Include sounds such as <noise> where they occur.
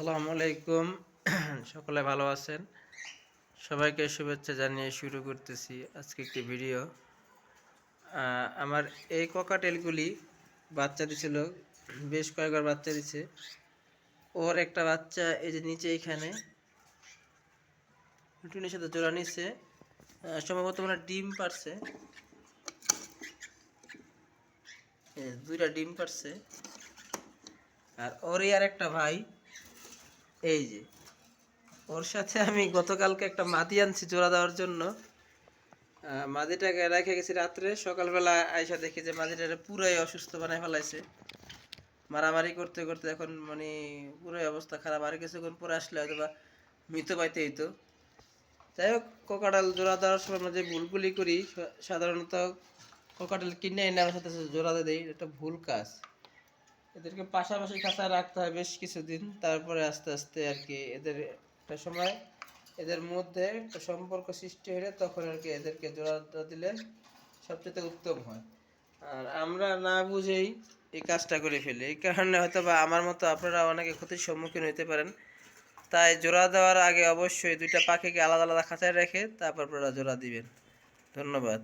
আসসালামু আলাইকুম। <clears throat> সকলে ভালো আছেন? সবাইকে শুভেচ্ছা জানিয়ে শুরু করতেছি আজকে একটি ভিডিও। আমার এই ককাটেলগুলি বাচ্চা দিছিল, বেশ কয়েকবার বাচ্চা দিছে। ওর একটা বাচ্চা এই যে নিচে এখানে, টুনির সাথে জোড়া নিচ্ছে সম্ভবত মানে ডিম পারছে। দুইটা ডিম পারছে। আর ওরই আর একটা ভাই এই যে। ওর সাথে আমি গতকালকে একটা মাদি আনছি জোড়া দেওয়ার জন্য। মাদিটাকে রেখে গেছি রাত্রে। সকালবেলা আয়সা দেখি যে মাদিটারে পুরাই অসুস্থ বানায় ফেলাইছে। মারামারি করতে করতে এখন মানে পুরাই অবস্থা খারাপ। আর কিছুক্ষণ পরে আসলে হয়তো বা মৃত পাইতে হইতো। যাই হোক কোকাটাল জোড়া দেওয়ার সময় আমরা যে ভুলগুলি করি সাধারণত কোকাটাল কিনে এনে আমার সাথে জোড়াতে দিই, এটা ভুল কাজ। এদেরকে পাশাপাশি খাঁচায় রাখতে হয় বেশ কিছুদিন। তারপরে আস্তে আস্তে আর কি এদের একটা সময়, এদের মধ্যে একটা সম্পর্ক সৃষ্টি হলে তখন আর কি এদেরকে জোড়াটা দিলে সবচেয়ে উত্তম হয়। আর আমরা না বুঝেই এই কাজটা করে ফেলি। এই কারণে হয়তো বা আমার মতো আপনারা অনেকে ক্ষতির সম্মুখীন হতে পারেন। তাই জোড়া দেওয়ার আগে অবশ্যই দুইটা পাখিকে আলাদা আলাদা খাঁচায় রেখে তারপর আপনারা জোড়া দিবেন। ধন্যবাদ।